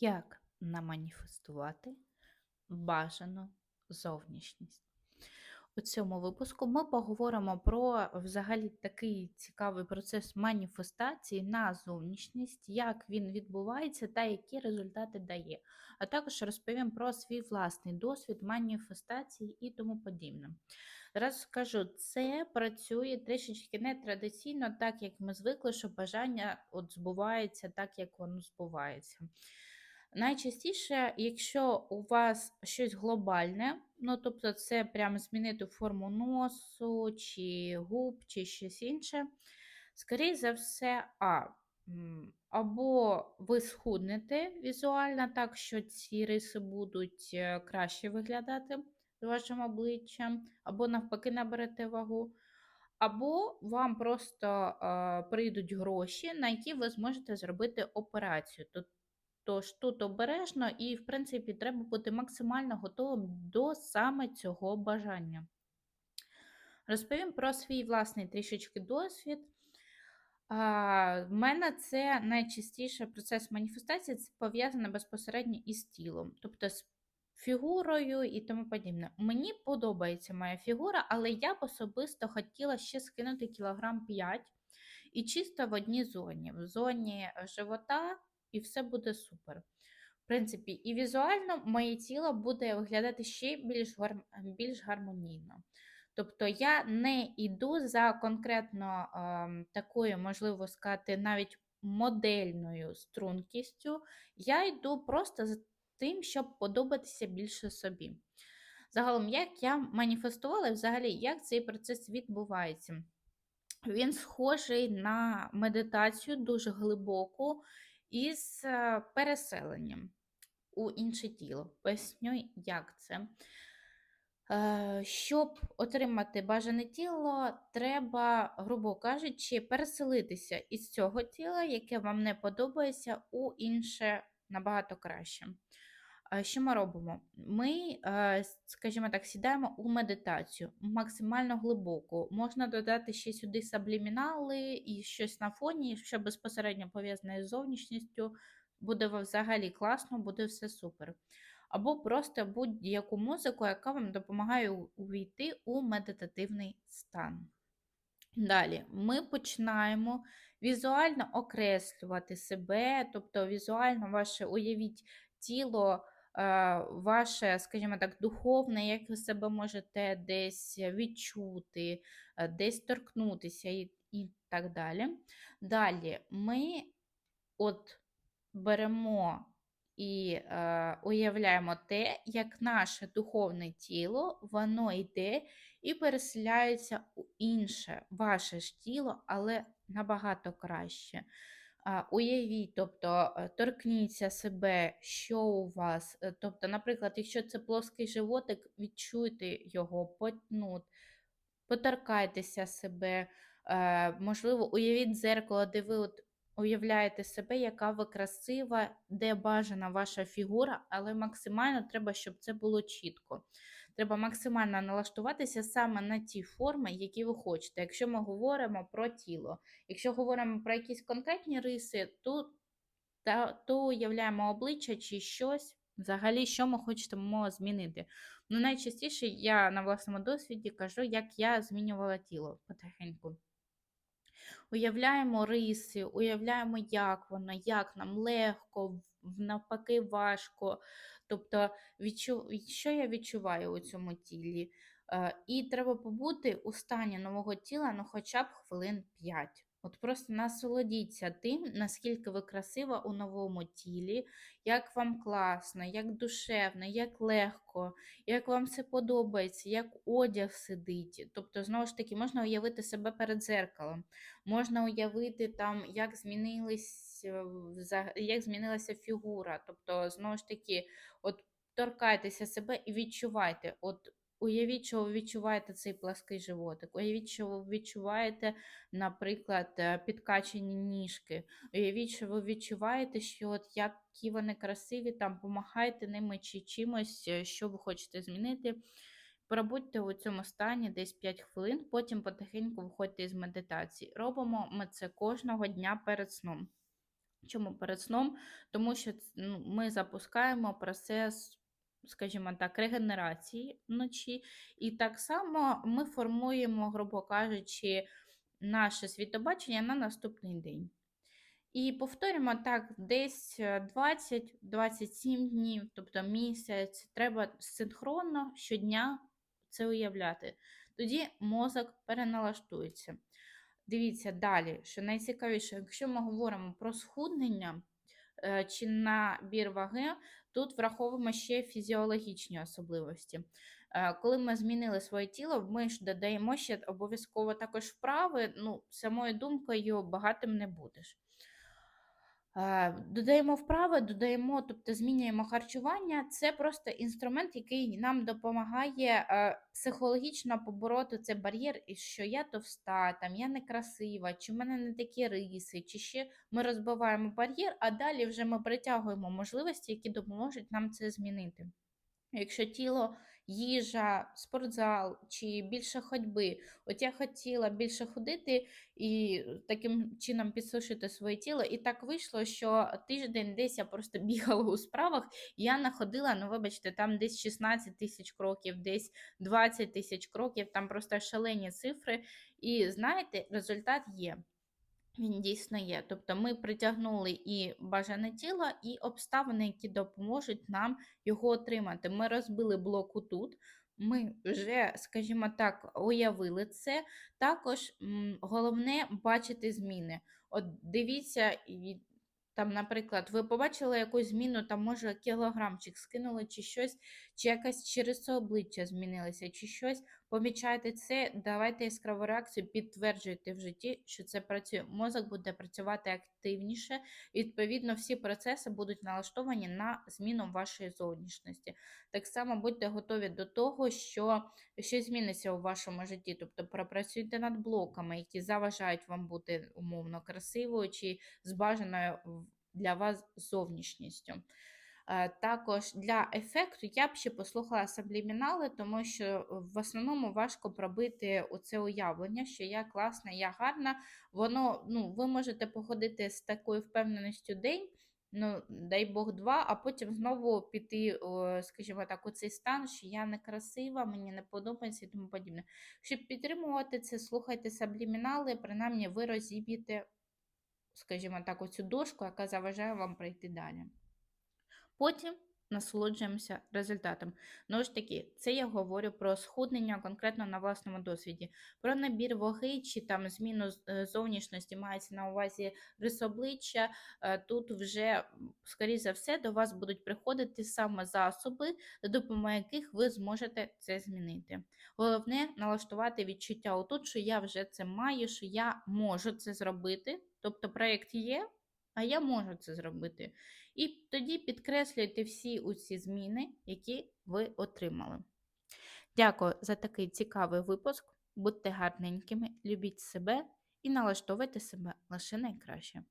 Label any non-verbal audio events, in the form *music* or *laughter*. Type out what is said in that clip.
Як наманіфестувати бажану зовнішність? У цьому випуску ми поговоримо про взагалі такий цікавий процес маніфестації на зовнішність, як він відбувається та які результати дає. А також розповім про свій власний досвід маніфестації і тому подібне. Зараз скажу, це працює трішечки нетрадиційно, так як ми звикли, що бажання от збувається так, як воно збувається. Найчастіше, якщо у вас щось глобальне, ну тобто це прямо змінити форму носу, чи губ, чи щось інше, скоріше за все, а. Або ви схуднете візуально так, що ці риси будуть е, краще виглядати з вашим обличчям, або навпаки наберете вагу, або вам просто е, прийдуть гроші, на які ви зможете зробити операцію. Тож тут обережно і, в принципі, треба бути максимально готовим до саме цього бажання. Розповім про свій власний трішечки досвід. В мене це найчастіше процес маніфестації це пов'язане безпосередньо із тілом, тобто з фігурою і тому подібне. Мені подобається моя фігура, але я б особисто хотіла ще скинути кілограм 5 і чисто в одній зоні. В зоні живота і все буде супер. В принципі, і візуально моє тіло буде виглядати ще більш більш гармонійно. Тобто я не йду за конкретно е, такою, можливо сказати, навіть модельною стрункістю, я йду просто за тим, щоб подобатися більше собі. Загалом, як я маніфестувала, взагалі, як цей процес відбувається? Він схожий на медитацію дуже глибоку із е, переселенням у інше тіло. Поясню, як це. Е, щоб отримати бажане тіло, треба, грубо кажучи, переселитися із цього тіла, яке вам не подобається, у інше набагато краще. Що ми робимо? Ми, е, скажімо так, сідаємо у медитацію максимально глибоко. Можна додати ще сюди саблімінали і щось на фоні, що безпосередньо пов'язане з зовнішністю, буде взагалі класно, буде все супер. Або просто будь-яку музику, яка вам допомагає увійти у медитативний стан. Далі ми починаємо візуально окреслювати себе, тобто візуально ваше уявіть тіло ваше, скажімо так, духовне, як ви себе можете десь відчути, десь торкнутися і, і так далі. Далі ми от беремо і е, уявляємо те, як наше духовне тіло, воно йде і переселяється у інше, ваше ж тіло, але набагато краще. Уявіть, тобто е, торкніться себе, що у вас. Е, тобто, наприклад, якщо це плоский животик, відчуйте його, потнут, поторкайтеся себе, е, можливо, уявіть дзеркало, де ви от уявляєте себе, яка ви красива, де бажана ваша фігура, але максимально треба, щоб це було чітко. Треба максимально налаштуватися саме на ті форми, які ви хочете. Якщо ми говоримо про тіло. Якщо говоримо про якісь конкретні риси, то, та, то уявляємо обличчя чи щось. Взагалі, що ми хочемо змінити. Ну, найчастіше я на власному досвіді кажу, як я змінювала тіло потихеньку. Уявляємо риси, уявляємо, як воно, як нам легко, навпаки, важко. Тобто, відчу... що я відчуваю у цьому тілі. Е, і треба побути у стані нового тіла ну, хоча б хвилин 5. От просто насолодіться тим, наскільки ви красива у новому тілі, як вам класно, як душевно, як легко, як вам все подобається, як одяг сидить. Тобто, знову ж таки, можна уявити себе перед зеркалом, можна уявити, там, як змінились, як змінилася фігура. Тобто, знову ж таки, от торкайтеся себе і відчувайте. от Уявіть, що ви відчуваєте цей плаский животик. Уявіть, що ви відчуваєте, наприклад, е, підкачені ніжки. Уявіть, що ви відчуваєте, що от які вони красиві, там помахайте ними чи чимось, е, що ви хочете змінити. Пробудьте у цьому стані десь 5 хвилин, потім потихеньку виходьте із медитації. Робимо ми це кожного дня перед сном. Чому перед сном? Тому що ну, ми запускаємо процес, скажімо так, регенерації вночі, і так само ми формуємо, грубо кажучи, наше світобачення на наступний день. І повторюємо так десь е, 20-27 днів, тобто місяць, треба синхронно щодня це уявляти. Тоді мозок переналаштується. Дивіться далі, що найцікавіше, якщо ми говоримо про схуднення е, чи набір ваги, тут враховуємо ще фізіологічні особливості. Е, Коли ми змінили своє тіло, ми ж додаємо ще обов'язково також вправи. Ну, самою думкою багатим не будеш. Е, Додаємо вправи, додаємо, тобто змінюємо харчування. Це просто інструмент, який нам допомагає е, психологічно побороти цей бар'єр, і що я товста, там я некрасива, чи в мене не такі риси, чи ще ми розбиваємо бар'єр, а далі вже ми притягуємо можливості, які допоможуть нам це змінити. Якщо тіло, їжа, спортзал чи більше ходьби, от я хотіла більше ходити і таким чином підсушити своє тіло. І так вийшло, що тиждень десь я просто *laughs* бігала у справах, я находила, ну вибачте, там десь 16 тисяч кроків, десь 20 тисяч кроків, там просто шалені цифри. І знаєте, результат є. Він дійсно є. Тобто ми притягнули і бажане тіло, і обставини, які допоможуть нам його отримати. Ми розбили блоку тут. Ми вже, скажімо так, уявили це. Також головне бачити зміни. От дивіться, там, наприклад, ви побачили якусь зміну, там, може, кілограмчик скинули, чи щось, чи якась через обличчя змінилося, чи щось. Помічайте це, давайте яскраву реакцію, підтверджуйте в житті, що це працює. Мозок буде працювати активніше, і відповідно всі процеси будуть налаштовані на зміну вашої зовнішності. Так само будьте готові до того, що щось зміниться у вашому житті, тобто пропрацюйте над блоками, які заважають вам бути умовно красивою чи з бажаною для вас зовнішністю. Е, Також для ефекту я б ще послухала саблімінали, тому що в основному важко пробити оце уявлення, що я класна, я гарна. Воно, ну, ви можете походити з такою впевненістю день, ну, дай Бог, два, а потім знову піти, скажімо так, у цей стан, що я некрасива, мені не подобається і тому подібне. Щоб підтримувати це, слухайте саблімінали, принаймні ви розіб'єте, скажімо так, оцю дошку, яка заважає вам пройти далі. Потім насолоджуємося результатом. Ну ж таки, це я говорю про схуднення конкретно на власному досвіді. Про набір ваги чи там зміну е, зовнішності мається на увазі рис обличчя. е, Тут вже, скоріше за все, до вас будуть приходити саме засоби, за допомогою яких ви зможете це змінити. Головне налаштувати відчуття отут, що я вже це маю, що я можу це зробити. Тобто проєкт є, а я можу це зробити. І тоді підкреслюйте всі усі зміни, які ви отримали. Дякую за такий цікавий випуск. Будьте гарненькими, любіть себе і налаштовуйте себе лише найкраще.